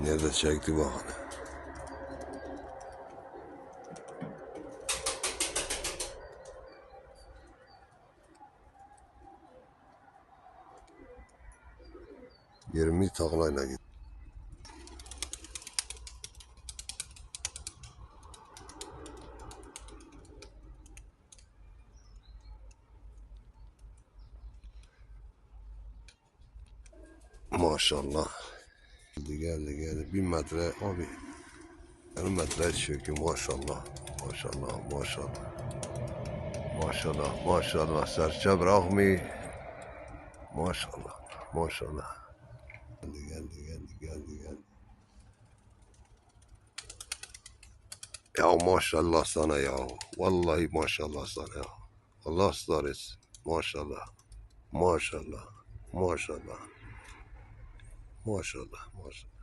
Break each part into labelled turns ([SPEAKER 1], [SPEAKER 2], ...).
[SPEAKER 1] Nerede çekti bak hele. Yirmi taklayla git. Maşallah. Geldi geldi geldi. Bir metre abi. Yani metre çekiyor maşallah. Maşallah maşallah. Maşallah maşallah. Serçe bırakmıyor. Maşallah maşallah. Geldi geldi geldi geldi geldi. Ya maşallah sana ya. Vallahi maşallah sana ya. Allah ısrar etsin. Maşallah. Maşallah. Maşallah. Maşallah, maşallah.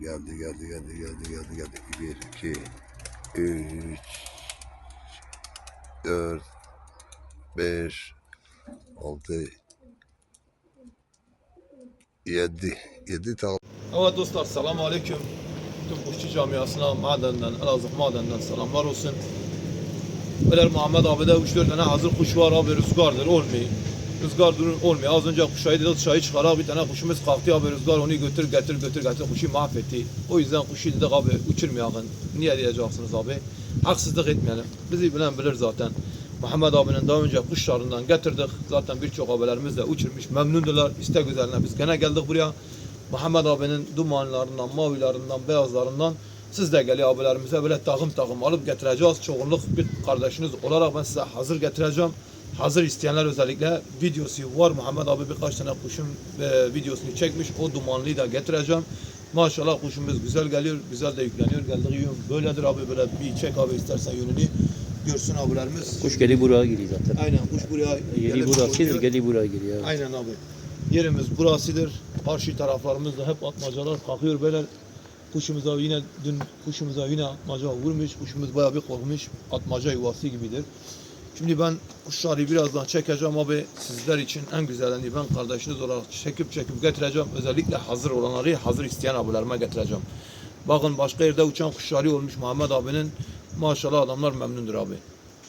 [SPEAKER 1] Geldi, geldi, geldi, geldi, geldi, geldi. Bir, iki, üç, dört, beş, altı, yedi. Yedi tane.
[SPEAKER 2] Evet dostlar selamun aleyküm. Tüm kuşçu camiasına madenden, Elazığ madenden selamlar olsun. Böyle Muhammed abi de 3-4 tane hazır kuş var abi rüzgardır olmuyor. Rüzgar durur olmuyor. Az önce kuşayı dedi dışarı çıkar abi bir tane kuşumuz kalktı abi rüzgar onu götür getir götür getir kuşu mahvetti. O yüzden kuşu dedik abi uçurmayalım. Niye diyeceksiniz abi? Haksızlık etmeyelim. Bizi bilen bilir zaten. Muhammed abinin daha önce kuşlarından getirdik. Zaten birçok abilerimiz de uçurmuş. Memnundular. İstek üzerine biz gene geldik buraya. Muhammed abinin dumanlarından, mavilerinden, beyazlarından siz de geliyor abilerimize böyle takım takım alıp getireceğiz. Çoğunluk bir kardeşiniz olarak ben size hazır getireceğim. Hazır isteyenler özellikle videosu var. Muhammed abi birkaç tane kuşun e, videosunu çekmiş. O dumanlıyı da getireceğim. Maşallah kuşumuz güzel geliyor. Güzel de yükleniyor. Geldiği yön böyledir abi. Böyle bir çek abi istersen yönünü. Görsün abilerimiz.
[SPEAKER 3] Kuş geli buraya giriyor zaten.
[SPEAKER 2] Aynen kuş buraya
[SPEAKER 3] Yeri burasıdır, geli buraya giriyor.
[SPEAKER 2] Aynen abi. Yerimiz burasıdır. Karşı taraflarımızda hep atmacalar kalkıyor böyle. Kuşumuza yine dün kuşumuza yine atmaca vurmuş. Kuşumuz bayağı bir korkmuş. Atmaca yuvası gibidir. Şimdi ben kuşları birazdan çekeceğim abi. Sizler için en güzelini ben kardeşiniz olarak çekip çekip getireceğim. Özellikle hazır olanları hazır isteyen abilerime getireceğim. Bakın başka yerde uçan kuşları olmuş Muhammed abinin. Maşallah adamlar memnundur abi.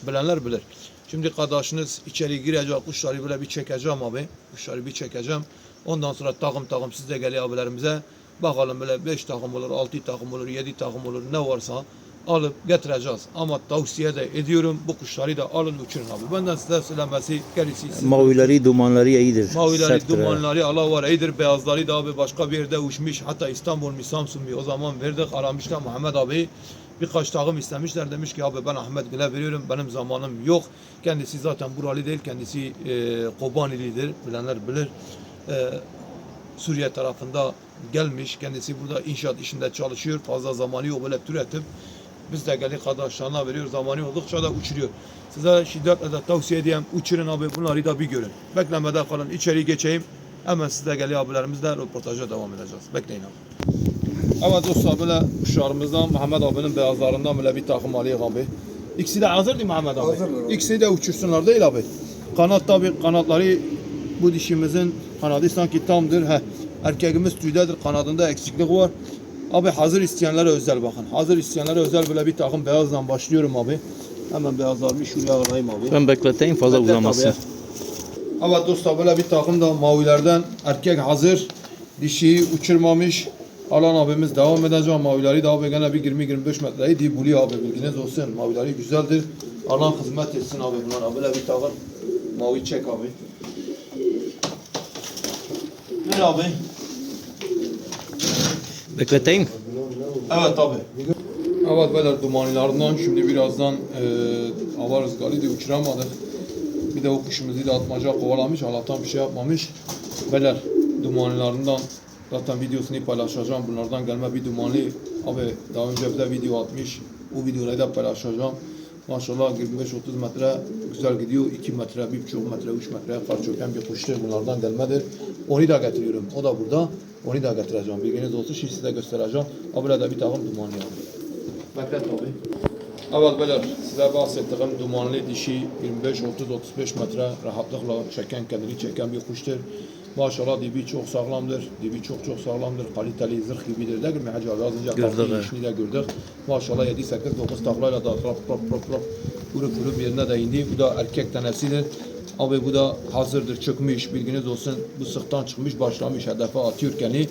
[SPEAKER 2] Bilenler bilir. Şimdi kardeşiniz içeri girecek kuşları böyle bir çekeceğim abi. Kuşları bir çekeceğim. Ondan sonra takım takım siz de geliyor abilerimize. Bakalım böyle 5 takım olur, 6 takım olur, 7 takım olur ne varsa alıp getireceğiz. Ama tavsiye de ediyorum bu kuşları da alın uçurun abi. Benden size söylemesi gerisi.
[SPEAKER 3] Mavileri, dumanları iyidir.
[SPEAKER 2] Mavileri,
[SPEAKER 3] serttir
[SPEAKER 2] dumanları Allah var iyidir. Beyazları da abi başka bir yerde uçmuş. Hatta İstanbul mi Samsun mu o zaman verdik aramışlar Muhammed abi. Birkaç takım istemişler demiş ki abi ben Ahmet Gül'e veriyorum benim zamanım yok. Kendisi zaten buralı değil kendisi e, Kobanilidir bilenler bilir. E, Suriye tarafında gelmiş kendisi burada inşaat işinde çalışıyor fazla zamanı yok böyle türetip biz de gelip arkadaşlarına veriyor zamanı oldukça da uçuruyor. Size şiddetle de tavsiye edeyim uçurun abi bunları da bir görün. Beklemede kalın içeri geçeyim. Hemen size geliyor abilerimizle röportaja devam edeceğiz. Bekleyin abi. Evet dostlar böyle kuşlarımızdan Muhammed abinin beyazlarından böyle bir takım alıyor abi. İkisi de hazır değil mi Muhammed abi?
[SPEAKER 1] Hazır.
[SPEAKER 2] İkisi de uçursunlar değil abi. Kanat tabi kanatları bu dişimizin kanadı sanki tamdır. Heh. Erkeğimiz tüydedir kanadında eksiklik var. Abi hazır isteyenlere özel bakın. Hazır isteyenlere özel böyle bir takım beyazdan başlıyorum abi. Hemen beyazlarımı şuraya alayım abi.
[SPEAKER 3] Ben bekleteyim fazla
[SPEAKER 2] Beklet
[SPEAKER 3] uzamasın.
[SPEAKER 2] abi. Evet dostlar böyle bir takım da mavilerden erkek hazır. Dişiyi uçurmamış. Alan abimiz devam edecek. Mavileri de abi gene bir 20-25 metreyi diye buluyor abi bilginiz olsun. Mavileri güzeldir. Alan hizmet etsin abi bunlar. Böyle bir takım mavi çek abi. Ver abi.
[SPEAKER 3] Bekleteyim.
[SPEAKER 2] Evet abi. Evet böyle dumanlarından şimdi birazdan e, hava rüzgarı uçuramadık. Bir de o kuşumuzu da atmaca kovalamış. Allah'tan bir şey yapmamış. Böyle dumanlarından zaten videosunu paylaşacağım. Bunlardan gelme bir dumanlı abi daha önce bize video atmış. O videoları da paylaşacağım. Maşallah 25-30 metre güzel gidiyor. 2 metre, 1,5 metre, 3 metre kar çöken bir kuştur. Bunlardan gelmedir. Onu da getiriyorum. O da burada. Onu da getireceğim. Bilginiz olsun. Şimdi size göstereceğim. Abla da bir takım dumanlı abi. Beklet abi. Evet beyler size bahsettiğim dumanlı dişi 25-30-35 metre rahatlıkla çeken kendini çeken bir kuştur. Maşallah dibi çok sağlamdır. Dibi çok çok sağlamdır. Kaliteli zırh gibidir. Değil mi Hacı abi? Az önce
[SPEAKER 3] evet.
[SPEAKER 2] işini de gördük. Maşallah 7 8 9 taklayla da rap rap rap rap vurup vurup yerine de indi. Bu da erkek tanesidir. Abi bu da hazırdır çıkmış bilginiz olsun. Bu sıktan çıkmış başlamış hedefe atıyor kendi.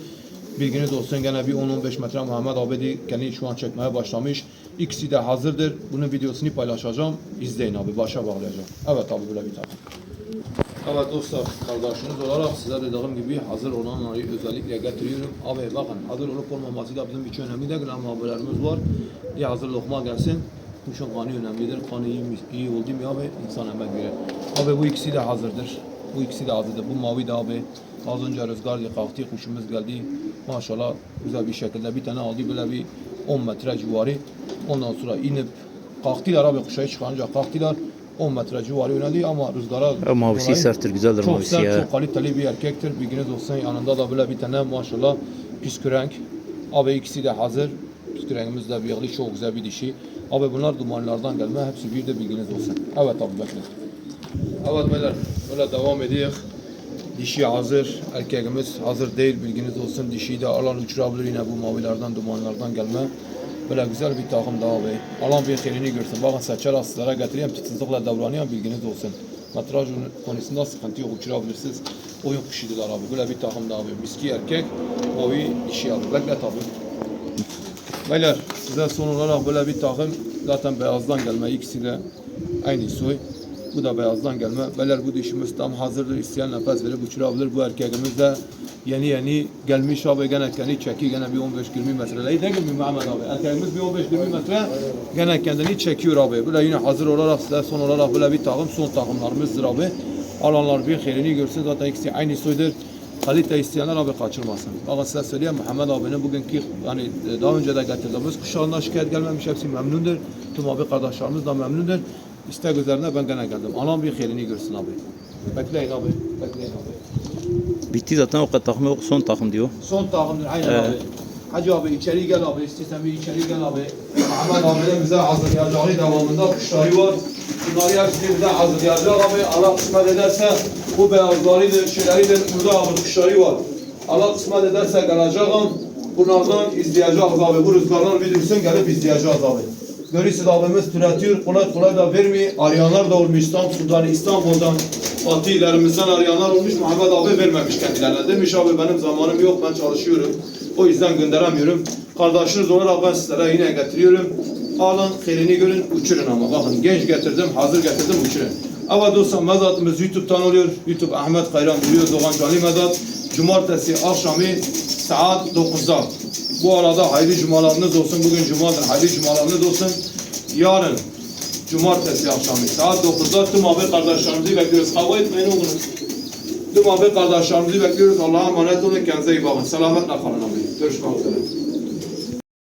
[SPEAKER 2] Bilginiz olsun gene bir 10-15 metre Muhammed abi kendi şu an çekmeye başlamış. İkisi de hazırdır. Bunun videosunu paylaşacağım. İzleyin abi başa bağlayacağım. Evet abi böyle bir takım. Evet dostlar, kardeşiniz olarak size dediğim gibi hazır olanları özellikle getiriyorum. Abi bakın hazır olup olmaması da bizim için önemli değil ama haberlerimiz var. Bir hazır lokma gelsin. Kuşun kanı önemlidir. Kanı iyi, iyi oldu mu abi insan emek verir. Abi bu ikisi de hazırdır. Bu ikisi de hazırdır. Bu mavi de abi az önce rüzgar diye kalktı kuşumuz geldi. Maşallah güzel bir şekilde bir tane aldı böyle bir 10 metre civarı. Ondan sonra inip kalktılar abi kuşayı çıkarınca kalktılar. 10 metre civarı yöneldi ama rüzgara
[SPEAKER 3] Ha, mavisi
[SPEAKER 2] dolayı
[SPEAKER 3] serttir, güzeldir
[SPEAKER 2] çok
[SPEAKER 3] mavisi
[SPEAKER 2] sert,
[SPEAKER 3] ya.
[SPEAKER 2] çok kaliteli bir erkektir. Bilginiz olsun yanında da böyle bir tane maşallah püskürenk. Abi ikisi de hazır. Püskürenkimiz de bir çok güzel bir dişi. Abi bunlar dumanlardan gelme. Hepsi bir de bilginiz olsun. Evet abi bekle. Evet beyler böyle devam ediyor. Dişi hazır, erkeğimiz hazır değil bilginiz olsun. Dişiyi de alan uçurabilir yine bu mavilerden, dumanlardan gelme. Böyle güzel bir takım daha bey. Alan bir elini görsün. Bakın seçer aslılara getireyim, titizlikle davranıyorum bilginiz olsun. Metraj konusunda sıkıntı yok, uçurabilirsiniz. Oyun kuşuydular abi. Böyle bir takım daha abi. Miski erkek, mavi dişi abi. Bekle tabi. Beyler size son olarak böyle bir takım zaten beyazdan gelme ikisi de aynı soy. Bu da beyazdan gelme. Beyler bu dişimiz tam hazırdır. İsteyen nefes verip uçurabilir. Bu erkeğimiz de yeni yeni gelmiş abi gene kendi çeki gene bir 15-20 metre. Ne gibi Mehmet abi? Erkeğimiz bir 15-20 metre gene kendini çekiyor abi. Böyle yine hazır olarak size son olarak böyle bir takım son takımlarımızdır abi. Alanlar bir xeyrini görsün zaten ikisi aynı soydur. Kalite isteyenler abi kaçırmasın. Bakın size söyleyeyim Muhammed abinin bugünkü yani e, daha önce de getirdiğimiz kuşağından şikayet gelmemiş hepsi memnundur. Tüm abi kardeşlerimiz de memnundur. İstek üzerine ben gene geldim. Anam bir xeyrini görsün abi. Bekleyin abi. Bekleyin abi.
[SPEAKER 3] Bitti zaten o kadar takım yok. Son takım diyor.
[SPEAKER 2] Son takımdır aynen
[SPEAKER 3] Evet.
[SPEAKER 2] abi. Hacı abi içeri gel abi. İstiyorsan bir içeri gel abi. Muhammed abinin bize hazırlayacağı devamında kuşları var. Bunları hepsini bize hazırlayacak abi. Allah kısmet ederse bu beyazlarıdır, şeyleridir. Burada abi kuşları var. Allah kısmet ederse geleceğim. Bunlardan izleyeceğiz abi. Bu rüzgarlar bir dursun gelip izleyeceğiz abi. Görüyorsunuz abimiz türetiyor. Kolay kolay da vermiyor. Arayanlar da olmuş İstanbul'dan, İstanbul'dan. Fatih ilerimizden arayanlar olmuş. Muhammed abi vermemiş kendilerine. Demiş abi benim zamanım yok ben çalışıyorum. O yüzden gönderemiyorum. Kardeşiniz olarak ben sizlere yine getiriyorum. Alın, xeyrini görün, uçurun ama. Bakın genç getirdim, hazır getirdim, uçurun. Evet dostlar mezatımız YouTube'dan oluyor. YouTube Ahmet Kayran duruyor. Doğan Cali Mezat. Cumartesi akşamı saat 9'da. Bu arada hayırlı cumalarınız olsun. Bugün cumadır. Hayırlı cumalarınız olsun. Yarın Cumartesi akşamı saat 9'da tüm abi kardeşlerimizi bekliyoruz. Kavga etmeyin oğlum. Tüm abi kardeşlerimizi bekliyoruz. Allah'a emanet olun. Kendinize iyi bakın. Selametle kalın abi. Görüşmek üzere.